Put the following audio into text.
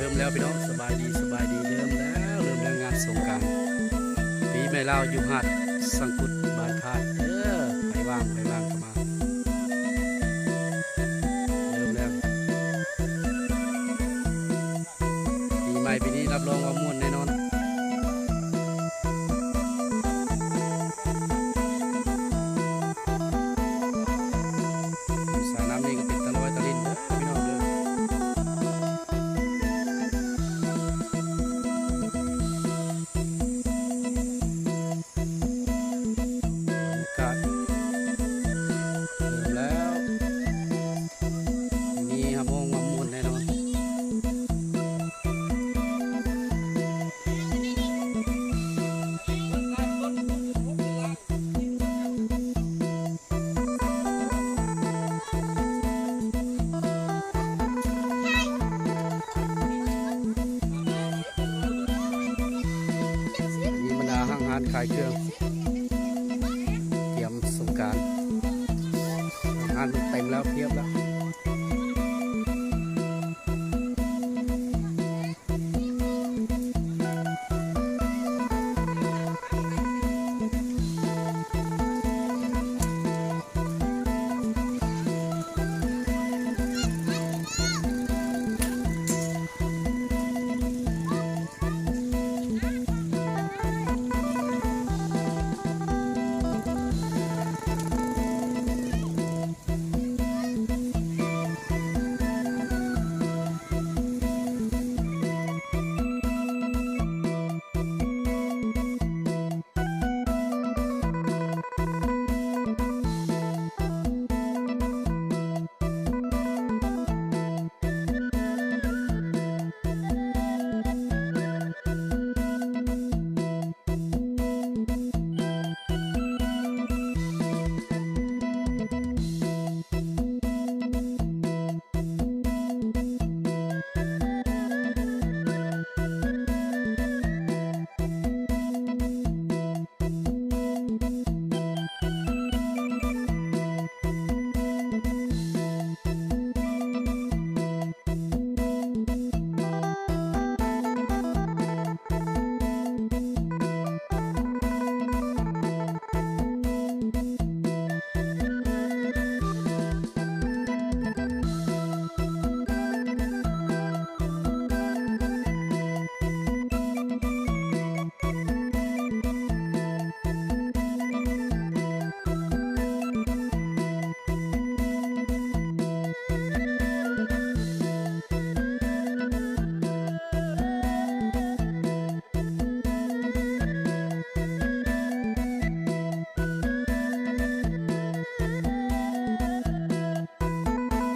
ริ่มแล้วพี่น้องสบายดีสบายดีเริ่มแล้วเริ่มแล้วงานสงการปีใหม่ลาวอยู่หาดสังกุฎบานพาดเอ้อไปว่างไปว่างเข้ามาเริ่มแล้วปีใหม่ปีนี้รับรองว่าม่วน อาร์ตขายเครื่อง เตรียมสงการงานเต็มแล้วเพียบแล้ว